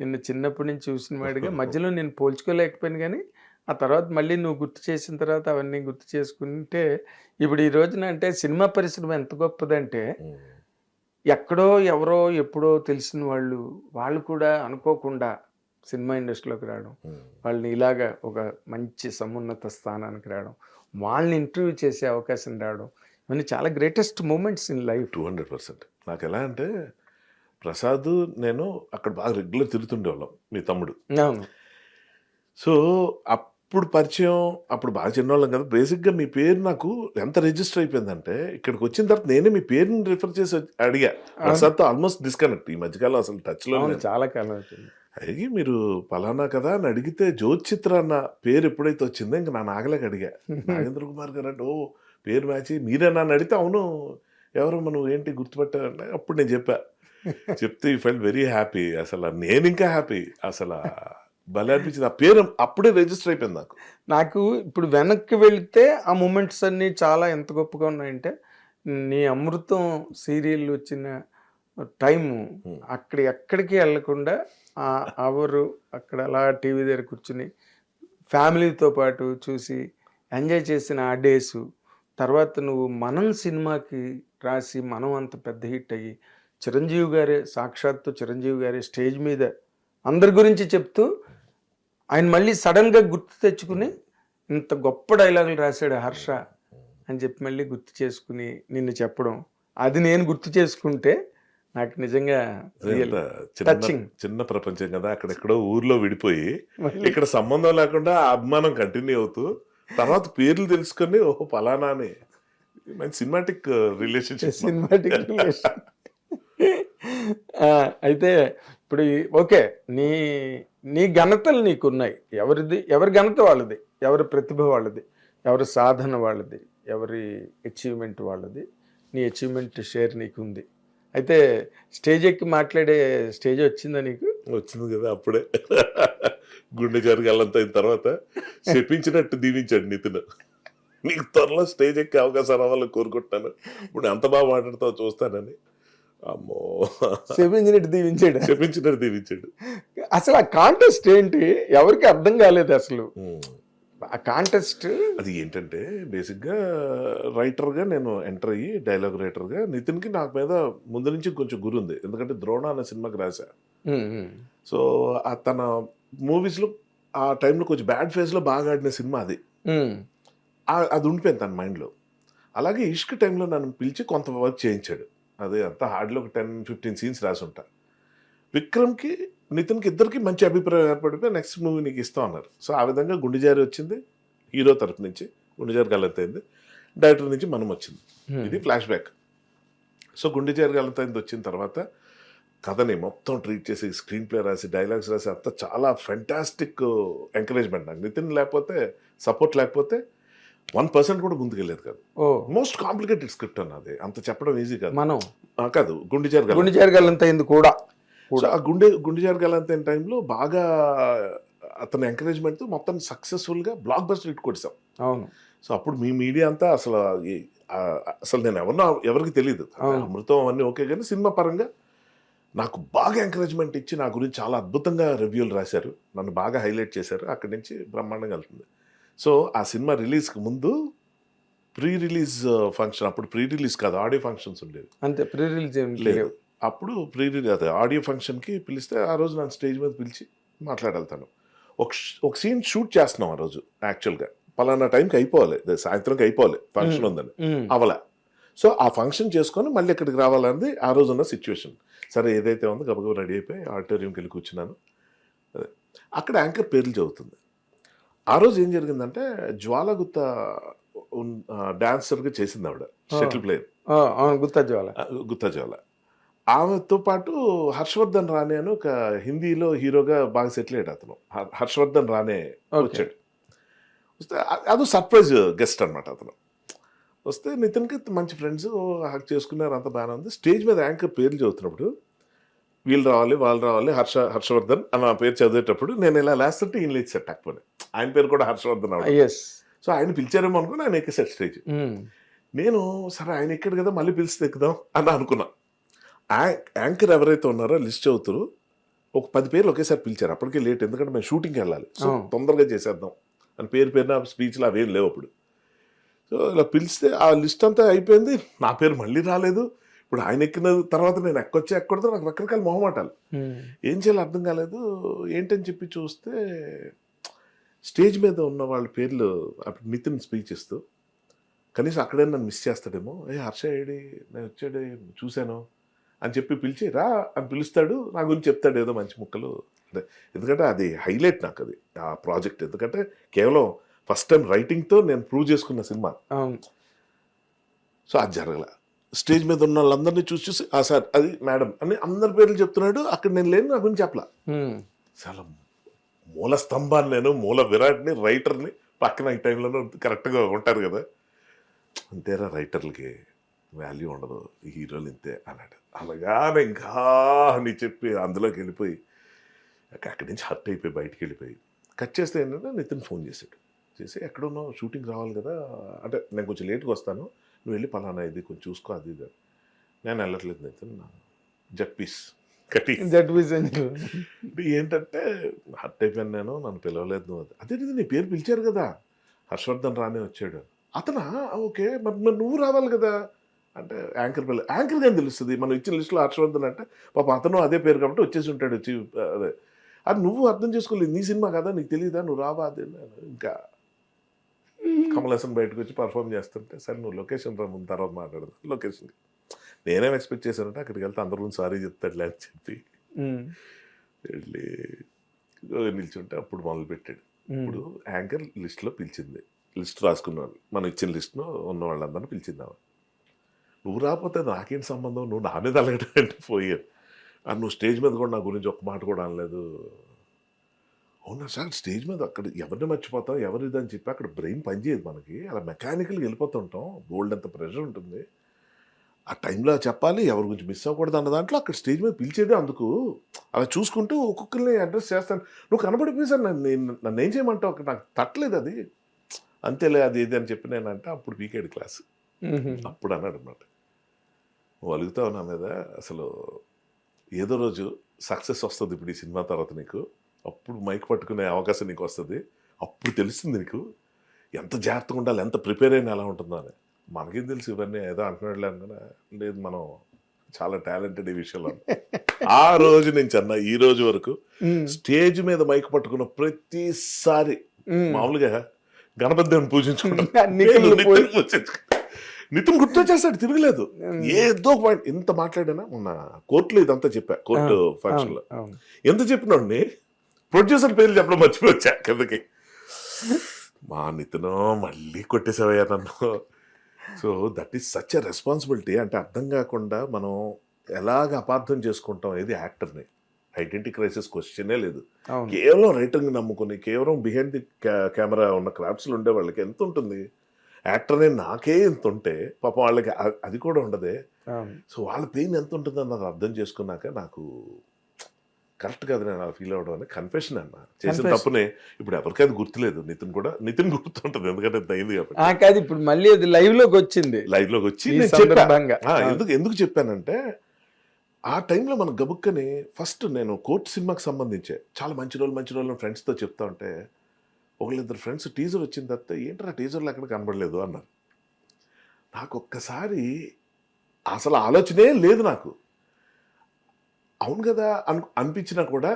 నిన్ను చిన్నప్పటి నుంచి చూసిన వాడిగా మధ్యలో నేను పోల్చుకోలేకపోయాను కానీ ఆ తర్వాత మళ్ళీ నువ్వు గుర్తు చేసిన తర్వాత అవన్నీ గుర్తు చేసుకుంటే ఇప్పుడు ఈ రోజున అంటే సినిమా పరిశ్రమ ఎంత గొప్పదంటే. ఎక్కడో ఎవరో ఎప్పుడో తెలిసిన వాళ్ళు వాళ్ళు కూడా అనుకోకుండా సినిమా ఇండస్ట్రీలోకి రావడం. వాళ్ళని ఇలాగా ఒక మంచి సమున్నత స్థానానికి రావడం వాళ్ళని ఇంటర్వ్యూ చేసే అవకాశం రావడం ఇవన్నీ చాలా greatest moments in life two hundred percent నాకు ఎలా అంటే ప్రసాద్ నేను అక్కడ బాగా రెగ్యులర్ తిరుగుతుండేవాళ్ళం మీ తమ్ముడు. సో అప్పుడు పరిచయం అప్పుడు బాగా చిన్నవాళ్ళం కదా బేసిక్గా మీ పేరు నాకు ఎంత రిజిస్టర్ అయిపోయిందంటే ఇక్కడికి వచ్చిన తర్వాత నేనే మీ పేరుని రిఫర్ చేసి అడిగా. ప్రసాద్తో ఆల్మోస్ట్ డిస్కనెక్ట్ ఈ మధ్యకాలం అసలు టచ్లో చాలా కాలం అడిగి మీరు పలానా కదా అని అడిగితే జ్యోతిచిత్ర అన్న పేరు ఎప్పుడైతే వచ్చిందో ఇంకా నా నాగలేక అడిగా. నాగేంద్ర కుమార్ గారు అంటే ఓ పేరు మ్యాచ్ మీరేనా అని అడిగితే అవును ఎవరు మనం ఏంటి గుర్తుపెట్టారంటే అప్పుడు నేను చెప్పా. చెప్తే ఈ ఫైల్ వెరీ హ్యాపీ. అసలు నేను ఇంకా హ్యాపీ. అసలు భలే అనిపించింది. ఆ పేరు అప్పుడే రిజిస్టర్ అయిపోయింది నాకు. నాకు ఇప్పుడు వెనక్కి వెళితే ఆ మూమెంట్స్ అన్నీ చాలా ఎంత గొప్పగా ఉన్నాయంటే నీ అమృతం సీరియల్ వచ్చిన టైము. అక్కడ ఎక్కడికి వెళ్ళకుండా ఆ అవరు అక్కడ అలా టీవీ దగ్గర కూర్చుని ఫ్యామిలీతో పాటు చూసి ఎంజాయ్ చేసిన ఆ డేసు తర్వాత నువ్వు మనం సినిమాకి రాసి మనం అంత పెద్ద హిట్ అయ్యి చిరంజీవి గారే సాక్షాత్తు చిరంజీవి గారే స్టేజ్ మీద అందరి గురించి చెప్తూ ఆయన మళ్ళీ సడన్గా గుర్తు తెచ్చుకుని ఇంత గొప్ప డైలాగులు రాశాడు హర్ష అని చెప్పి మళ్ళీ గుర్తు చేసుకుని నిన్ను చెప్పడం. అది నేను గుర్తు చేసుకుంటే నాకు నిజంగా. ఎంత చిన్న ప్రపంచం కదా అక్కడెక్కడో ఊర్లో విడిపోయి ఇక్కడ సంబంధం లేకుండా అభిమానం కంటిన్యూ అవుతూ తర్వాత పేర్లు తెలుసుకొని ఓహో పలానా అని మంచి సినిమాటిక్ రిలేషన్షిప్ సినిమాటిక్ రిలేషన్ అయితే ఇప్పుడు ఓకే నీ నీ ఘనతలు నీకున్నాయి. ఎవరిది ఎవరి ఘనత వాళ్ళది? ఎవరి ప్రతిభ వాళ్ళది? ఎవరి సాధన వాళ్ళది? ఎవరి అచీవ్మెంట్ వాళ్ళది? నీ అచీవ్మెంట్ షేర్ నీకుంది. అయితే స్టేజ్ ఎక్కి మాట్లాడే స్టేజ్ వచ్చిందా నీకు? వచ్చింది కదా అప్పుడే. గుండె జరగాలంత అయిన తర్వాత చెప్పించినట్టు దీవించాడు నితిన్. నీకు త్వరలో స్టేజ్ ఎక్కే అవకాశం రావాలని కోరుకుంటున్నాను. ఇప్పుడు ఎంత బాగా మాట్లాడతావు చూస్తానని. అమ్మో. సెవెంజినట్టు దీవించాడు? చెప్పించినట్టు దీవించాడు. అసలు ఆ కాంటెస్ట్ ఏంటి? ఎవరికి అర్థం కాలేదు అసలు. ఆ కాంటెస్ట్ అది ఏంటంటే బేసిక్గా రైటర్గా నేను ఎంటర్ అయ్యి డైలాగ్ రైటర్గా నితిన్కి నాకు మీద ముందు నుంచి కొంచెం గురి ఉంది. ఎందుకంటే ద్రోణ అనే సినిమాకి రాశా. సో తన మూవీస్లో ఆ టైంలో కొంచెం బ్యాడ్ ఫేజ్లో బాగా ఆడిన సినిమా అది. అది ఉండిపోయింది తన మైండ్లో అలాగే ఇష్క్ టైంలో నన్ను పిలిచి కొంత వర్క్ చేయించాడు. అదే అంతా హార్డ్లో ఒక టెన్ ఫిఫ్టీన్ సీన్స్ రాసి ఉంటా విక్రమ్కి నితిన్కి ఇద్దరికి మంచి అభిప్రాయం ఏర్పడిపోయి నెక్స్ట్ మూవీ నీకు ఇస్తాం అన్నారు. సో ఆ విధంగా గుండెజారి వచ్చింది. హీరో తరపు నుంచి గుండెజారి గల్లతైంది డైరెక్టర్ నుంచి మనం వచ్చింది. ఇది flashback. So Gundejaari Gallanthayyinde వచ్చిన తర్వాత కథని మొత్తం ట్రీట్ చేసి స్క్రీన్ ప్లే రాసి డైలాగ్స్ రాసి అంతా చాలా ఫెంటాస్టిక్ ఎంకరేజ్మెంట్ నాకు. నితిన్ లేకపోతే సపోర్ట్ లేకపోతే వన్ పర్సెంట్ కూడా ముందుకెళ్ళేది కాదు. ఓ. మోస్ట్ కాంప్లికేటెడ్ స్క్రిప్ట్ అన్నది అంత చెప్పడం ఈజీ కాదు. మనం. కాదు గుండెజారి గల్ల గుండె చేరగలంత అయింది కూడా. ఆ గుండె గుండెజారి గల్లంతైన టైంలో బాగా అతని ఎంకరేజ్మెంట్ మొత్తం సక్సెస్ఫుల్గా బ్లాక్ బస్టర్ హిట్ కొట్టాం అవును. సో అప్పుడు మీ మీడియా అంతా అసలు అసలు నేను ఎవరినో ఎవరికి తెలియదు. అమృతం అవన్నీ ఓకే కానీ సినిమా పరంగా నాకు బాగా ఎంకరేజ్మెంట్ ఇచ్చి నా గురించి చాలా అద్భుతంగా రివ్యూలు రాశారు. నన్ను బాగా హైలైట్ చేశారు. అక్కడి నుంచి బ్రహ్మాండంగా వెళ్తుంది. సో ఆ సినిమా రిలీజ్కి ముందు ప్రీ రిలీజ్ ఫంక్షన్ అప్పుడు ప్రీ రిలీజ్ కాదు ఆడియో ఫంక్షన్స్ ఉండేవి. అంతే ప్రీ రిలీజ్ లేదు. అప్పుడు ప్రీ రిలీజ్ అదే ఆడియో ఫంక్షన్కి పిలిస్తే ఆ రోజు నన్ను స్టేజ్ మీద పిలిచి మాట్లాడతాను ఒక ఒక సీన్ షూట్ చేస్తున్నాం ఆ రోజు యాక్చువల్గా. పలానా టైంకి అయిపోవాలి సాయంత్రంకి అయిపోవాలి ఫంక్షన్ ఉందని. అవలే. సో ఆ ఫంక్షన్ చేసుకొని మళ్ళీ ఇక్కడికి రావాలన్నది ఆ రోజు ఉన్న సిచ్యువేషన్. సరే ఏదైతే ఉందో గబగబా రెడీ అయిపోయి ఆడిటోరియంకి వెళ్ళి కూర్చున్నాను. అక్కడ యాంకర్ పేర్లు చదువుతుంది. ఆ రోజు ఏం జరిగిందంటే జ్వాలగుత్త డాన్సర్గా చేసింది ఆవిడ షటిల్ ప్లేయర్. గుత్తా జ్వాల. గుత్తా జ్వాల. ఆమెతో పాటు హర్షవర్ధన్ రాణే అని ఒక హిందీలో హీరోగా బాగా సెటిల్ అయ్యాడు అతను. హర్షవర్ధన్ Okay. వచ్చాడు. వస్తే అది సర్ప్రైజ్ గెస్ట్ అనమాట అతను. వస్తే నితిన్కి మంచి ఫ్రెండ్స్ హక్ చేసుకున్నారు అంత బాగానే ఉంది. స్టేజ్ మీద యాంకర్ పేర్లు చదువుతున్నప్పుడు వీళ్ళు రావాలి వాళ్ళు రావాలి హర్ష హర్షవర్ధన్ అని ఆ పేరు చదివేటప్పుడు నేను ఇలా లేస్తుంటే ఈయన లేచాడు టక్కుని ఆయన పేరు కూడా హర్షవర్ధన్ ఎస్ సో ఆయన పిలిచారేమో అనుకుని ఆయన ఎక్కేసాడు స్టేజ్. నేను సరే ఆయన ఎక్కడ కదా మళ్ళీ పిలిస్తే ఎక్కుదాం అని అనుకున్నా. యాంకర్ ఎవరైతే ఉన్నారో లిస్ట్ అవుతారు ఒక పది పేర్లు ఒకేసారి పిలిచారు. అప్పటికే లేట్ ఎందుకంటే మేము షూటింగ్కి వెళ్ళాలి. సో అవును. తొందరగా చేసేద్దాం. అని పేరు పేరున స్పీచ్లు అవేం లేవు అప్పుడు. సో ఇలా పిలిస్తే ఆ లిస్ట్ అంతా అయిపోయింది. నా పేరు మళ్ళీ రాలేదు. ఇప్పుడు ఆయన ఎక్కిన తర్వాత నేను ఎక్కొచ్చి ఎక్కడతో నాకు రకరకాల మొహమాటాలు. ఉమ్. ఏం చేయాలో అర్థం కాలేదు. ఏంటని చెప్పి చూస్తే స్టేజ్ మీద ఉన్న వాళ్ళ పేర్లు అప్పుడు నితిన్ స్పీచ్ ఇస్తూ కనీసం అక్కడే నన్ను మిస్ చేస్తాడేమో. ఏ హర్ష ఏడి? నేను వచ్చాడు చూశాను. అని చెప్పి పిలిచి రా అని పిలుస్తాడు. నా గురించి చెప్తాడు ఏదో మంచి ముక్కలు. అదే ఎందుకంటే అది హైలైట్ నాకు అది ఆ ప్రాజెక్ట్. ఎందుకంటే కేవలం ఫస్ట్ టైం రైటింగ్తో నేను ప్రూవ్ చేసుకున్న సినిమా. సో అది జరగల. స్టేజ్ మీద ఉన్న వాళ్ళందరినీ చూసి చూసి ఆ సార్ అది మేడం అని అందరి పేర్లు చెప్తున్నాడు. అక్కడ నేను లేను నా గురించి చెప్పలా. చాలా మూల స్తంభాన్ని నేను మూల విరాట్ని రైటర్ని పక్కన ఈ టైంలో కరెక్ట్గా ఉంటారు కదా. అంతేరా రైటర్లకి వాల్యూ ఉండదు హీరోలు ఇంతే అన్నాడు. అలాగానే ఇంకా అని చెప్పి అందులోకి వెళ్ళిపోయి అక్క- అక్కడి నుంచి హర్ట్ అయిపోయి బయటికి వెళ్ళిపోయి కట్ చేస్తే ఏంటంటే నితిన్ ఫోన్ చేశాడు. చేసి ఎక్కడున్నావు? షూటింగ్ రావాలి కదా. అంటే నేను కొంచెం లేట్గా వస్తాను. నువ్వు వెళ్ళి పలానా ఇది కొంచెం చూసుకో అది ఇది. నేను వెళ్ళట్లేదు నితిన్ జట్ పీస్. అంజు అంటే ఏంటంటే హర్ట్ అయిపోయాను నేను నన్ను పిలవలేదు నువ్వు అది. అదే నీ పేరు పిలిచారు కదా. హర్షవర్ధన్ రానే వచ్చాడు. అతనా? ఓకే మరి మరి నువ్వు రావాలి కదా. అంటే యాంకర్ పిల్ల యాంకర్ కానీ తెలుస్తుంది? మనం ఇచ్చిన లిస్టులో హర్షవర్ధన్ అంటే పాప అతను అదే పేరు కాబట్టి వచ్చేసి ఉంటాడు వచ్చి అదే. అది నువ్వు అర్థం చేసుకోలేదు. నీ సినిమా కదా నీకు తెలియదా నువ్వు రావా? అదే. ఇంకా కమల్ హాసన్ బయటకు వచ్చి పర్ఫామ్ చేస్తుంటే సరే నువ్వు లొకేషన్ రా ముందు తర్వాత మాట్లాడదు. లొకేషన్ నేనేం ఎక్స్పెక్ట్ చేశానంటే అక్కడికి వెళ్తే అందరి సారీ చెప్తాడులే అని చెప్పి. వెళ్ళి నిల్చుంటే అప్పుడు మొదలు పెట్టాడు. ఇప్పుడు యాంకర్ లిస్ట్లో పిలిచింది. లిస్ట్ రాసుకున్నాను మనం ఇచ్చిన లిస్ట్లో ఉన్న వాళ్ళందరినీ పిలిచింది నువ్వు రాకపోతే నాకేంటి సంబంధం? నువ్వు నా మీద అలగడం అంటే పోయాను నువ్వు స్టేజ్ మీద కూడా నా గురించి ఒక్క మాట కూడా అనలేదు. అవునా? సార్ స్టేజ్ మీద అక్కడ ఎవరిని మర్చిపోతాం ఎవరు ఇదని చెప్పి అక్కడ బ్రెయిన్ పనిచేయదు మనకి. అలా మెకానికల్గా వెళ్ళిపోతుంటాం. బోల్డ్ అంత ప్రెషర్ ఉంటుంది. ఆ టైంలో చెప్పాలి ఎవరి గురించి మిస్ అవ్వకూడదు అన్న దాంట్లో అక్కడ స్టేజ్ మీద పిలిచేదే అందుకు. అలా చూసుకుంటూ ఒక్కొక్కరిని అడ్రస్ చేస్తాను. నువ్వు కనబడిపోయి సార్ నన్ను నేను- నన్ను ఏం చేయమంటావు? అక్కడ నాకు తట్టలేదు అది. అంతేలే అది ఇది అని చెప్పి నేను అంటే అప్పుడు వీకెడ్ క్లాస్. అప్పుడు అన్నాడు అనమాట నువ్వు అలుగుతావు నా మీద? అసలు ఏదో రోజు సక్సెస్ వస్తుంది ఇప్పుడు ఈ సినిమా తర్వాత నీకు. అప్పుడు మైక్ పట్టుకునే అవకాశం నీకు వస్తుంది అప్పుడు తెలుస్తుంది నీకు ఎంత జాగ్రత్తగా ఉండాలి ఎంత ప్రిపేర్ అయినా ఎలా ఉంటుందో అని. మనకేం తెలుసు ఇవన్నీ ఏదో అంటున్నాడులే అనుకున్నా లేదు మనం చాలా టాలెంటెడ్ ఈ విషయంలో ఆ రోజు నుంచి అన్న ఈ రోజు వరకు. స్టేజ్ మీద మైక్ పట్టుకున్న ప్రతిసారి. మామూలుగా గణపతి దేవుని పూజించుకుంటాం. నిఖిల్ నితిన్. నితిన్ గుర్తొచ్చేస్తాడు తిరగలేదు. ఏదో పాయింట్ ఇంత మాట్లాడానా? మొన్న కోర్టులో ఇదంతా చెప్పా కోర్టు ఫంక్షన్లో. ఎంత చెప్పినోడిని ప్రొడ్యూసర్ పేర్లు చెప్పడం మర్చిపోవచ్చా కిందకి. మా నితిన్ మళ్ళీ కొట్టేసావయ్యా నన్ను. So that is such a responsibility అంటే అర్థం కాకుండా మనం ఎలాగ అపార్థం చేసుకుంటాం ఏది యాక్టర్ని. ఐడెంటిటీ క్రైసిస్ క్వశ్చనే లేదు. కేవలం రైటింగ్ నమ్ముకుని కేవలం బిహైండ్ ది కెమెరా ఉన్న క్రాఫ్ట్స్లో ఉండే వాళ్ళకి ఎంత ఉంటుంది? యాక్టర్ అనే నాకే ఎంత ఉంటే పాపం వాళ్ళకి అది కూడా ఉండదే. సో వాళ్ళ పెయిన్ ఎంత ఉంటుందో నాకు అర్థం చేసుకున్నాక నాకు కరెక్ట్ కాదు నేను అలా ఫీల్ అవ్వడం అని కన్ఫెషన్ అన్న. చేసిన. తప్పునే ఇప్పుడు ఎవరికైనా గుర్తులేదు. నితిన్ కూడా నితిన్ గుర్తుంటుంది. ఎందుకంటే అయింది ఆ కాబట్టి కాదు ఇప్పుడు మళ్ళీ అది లైవ్లోకి వచ్చింది లైవ్లోకి వచ్చి ఆ, ఎందుకు ఎందుకు చెప్పానంటే ఆ టైంలో మన గబుక్కని ఫస్ట్ నేను కోర్ట్ సినిమాకి సంబంధించే చాలా మంచి రోజులు మంచి రోజులు ఫ్రెండ్స్తో చెప్తా ఉంటే ఒకళ్ళిద్దరు ఫ్రెండ్స్ టీజర్ వచ్చిన తర్వాత ఏంటరా టీజర్లు ఎక్కడ కనబడలేదు అన్నారు. నాకు ఒక్కసారి అసలు ఆలోచనే లేదు నాకు. అవును కదా అను అనిపించినా కూడా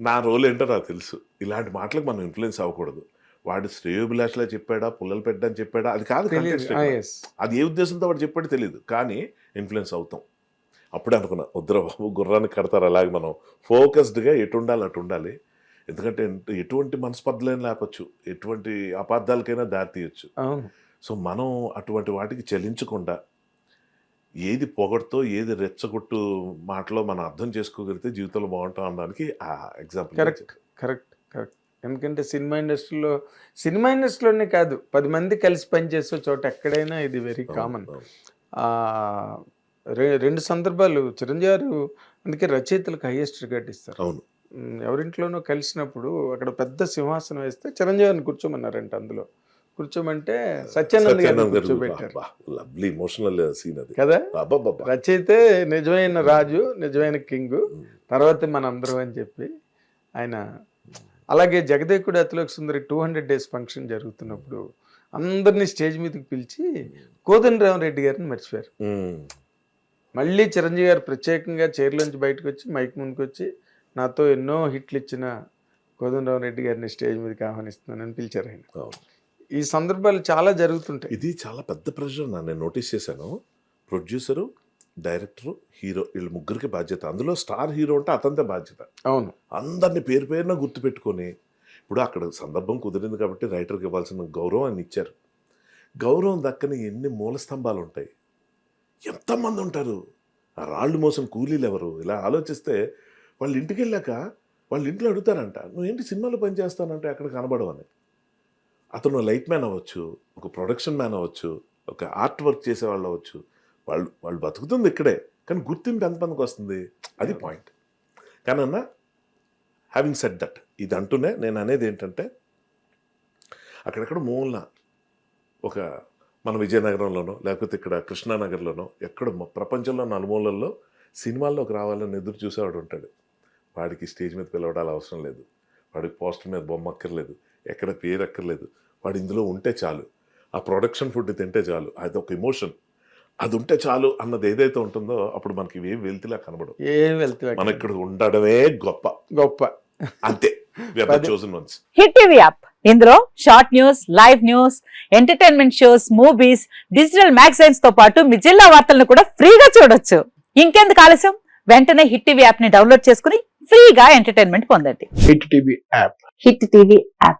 నా రోల్ ఏంటో నాకు తెలుసు. ఇలాంటి మాటలకు మనం ఇన్ఫ్లుయెన్స్ అవ్వకూడదు. వాడు శ్రేయోభిలాష్లా చెప్పాడా పుల్లలు పెట్టని చెప్పాడా అది కాదు yes. అది ఏ ఉద్దేశంతో వాడు చెప్పాడు తెలియదు కానీ ఇన్ఫ్లుయెన్స్ అవుతాం. అప్పుడే అనుకున్నా వద్దురా బాబు గుర్రానికి కడతారు అలాగే మనం ఫోకస్డ్గా ఎటు ఉండాలి అటు ఉండాలి. ఎందుకంటే ఎంట- ఎటువంటి మనస్పర్ధలైనా లేపచ్చు. ఎటువంటి అపార్థాలకైనా దారి తీయచ్చు. సో మనం అటువంటి వాటికి చలించకుండా ఏది పొగడుతో ఏది రెచ్చగొట్టు మాటలో మనం అర్థం చేసుకోగలిగితే జీవితంలో బాగుంటాం అనడానికి ఆ ఎగ్జాంపుల్ కరెక్ట్ కరెక్ట్ కరెక్ట్. ఎందుకంటే సినిమా ఇండస్ట్రీలో సినిమా ఇండస్ట్రీలోనే కాదు పది మంది కలిసి పనిచేసే చోట ఎక్కడైనా ఇది వెరీ కామన్. రెండు సందర్భాలు చిరంజీవి గారు అందుకే రచయితలకు హైయెస్ట్ రికార్డ్ ఇస్తారు. అవును. ఎవరింట్లోనో కలిసినప్పుడు అక్కడ పెద్ద సింహాసనం వేస్తే చిరంజీవిని కూర్చోమన్నారంట అందులో. కూర్చోమంటే సత్యానంద్ గారు లవ్లీ ఇమోషనల్ సీన్ అది. కదా? రచయితే నిజమైన రాజు నిజమైన కింగ్ తర్వాత మన అందరం అని చెప్పి ఆయన అలాగే జగదేకుడు Athiloka Sundari two hundred days function జరుగుతున్నప్పుడు అందరినీ స్టేజ్ మీదకి పిలిచి కోదండరామరెడ్డి గారిని మర్చిపోయారు. మళ్ళీ చిరంజీవి గారు ప్రత్యేకంగా చైర్లోంచి బయటకు వచ్చి మైక్ ముందుకు వచ్చి నాతో ఎన్నో హిట్లు ఇచ్చిన కోదండరామరెడ్డి గారిని స్టేజ్ మీదకి ఆహ్వానిస్తున్నానని పిలిచారు ఆయన. ఈ సందర్భాలు చాలా జరుగుతుంటాయి. ఇది చాలా పెద్ద ప్రెషర్ నా నేను నోటీస్ చేశాను. ప్రొడ్యూసరు డైరెక్టరు హీరో వీళ్ళు ముగ్గురికి బాధ్యత. అందులో స్టార్ హీరో అంటే అతంతే బాధ్యత. అవును. అందరిని పేరు పేరున గుర్తుపెట్టుకొని ఇప్పుడు అక్కడ సందర్భం కుదిరింది కాబట్టి రైటర్కి ఇవ్వాల్సిన గౌరవం ఆయన ఇచ్చారు. గౌరవం దక్కని ఎన్ని మూల స్తంభాలు ఉంటాయి? ఎంతమంది ఉంటారు? ఆ రాళ్ళు మోసం కూలీలు ఎవరు? ఇలా ఆలోచిస్తే వాళ్ళ ఇంటికి వెళ్ళాక వాళ్ళ ఇంట్లో అడుగుతారంట నువ్వు ఏంటి సినిమాలో పనిచేస్తానంటే అక్కడ కనబడవని అతను లైట్ మ్యాన్ అవ్వచ్చు ఒక ప్రొడక్షన్ మ్యాన్ అవ్వచ్చు ఒక ఆర్ట్ వర్క్ చేసేవాళ్ళు అవ్వచ్చు. వాళ్ళు వాళ్ళు బతుకుతుంది ఇక్కడే కానీ గుర్తింపు ఎంతమందికి వస్తుంది? అది పాయింట్. కానీ అన్న హ్యావింగ్ సెట్ దట్ ఇది అంటూనే నేను అనేది ఏంటంటే అక్కడెక్కడ మూలన ఒక మన విజయనగరంలోనో లేకపోతే ఇక్కడ కృష్ణానగర్లోనో ఎక్కడ ప్రపంచంలో నలుమూలల్లో సినిమాల్లోకి రావాలని ఎదురు చూసేవాడు ఉంటాడు. వాడికి స్టేజ్ మీద పిలవడాలు అవసరం లేదు. వాడికి పోస్టర్ మీద బొమ్మ అక్కర్లేదు. ఎక్కడ పేరు అక్కర్లేదు వాడు ఇందులో ఉంటే చాలు. ఆ ప్రొడక్షన్ ఫుడ్ తింటే చాలు. అది ఒక ఎమోషన్ అది ఉంటే చాలు అన్నది ఏదైతే ఉంటుందో అప్పుడు మనకి ఇవేం వెళ్తిలా కనబడవు. ఏం వెళ్తే మనం ఇక్కడ ఉండడమే గొప్ప. గొప్ప. అంతే. Hit TV app. ఇందులో short news live news entertainment shows movies digital మ్యాగజైన్స్తో పాటు మీ జిల్లా వార్తలను కూడా ఫ్రీగా చూడొచ్చు. ఇంకెందుకు ఆలస్యం? వెంటనే హిట్ టీవీ యాప్ని డౌన్లోడ్ చేసుకుని ఫ్రీగా ఎంటర్టైన్మెంట్ పొందండి. Hit TV app. Hit TV app.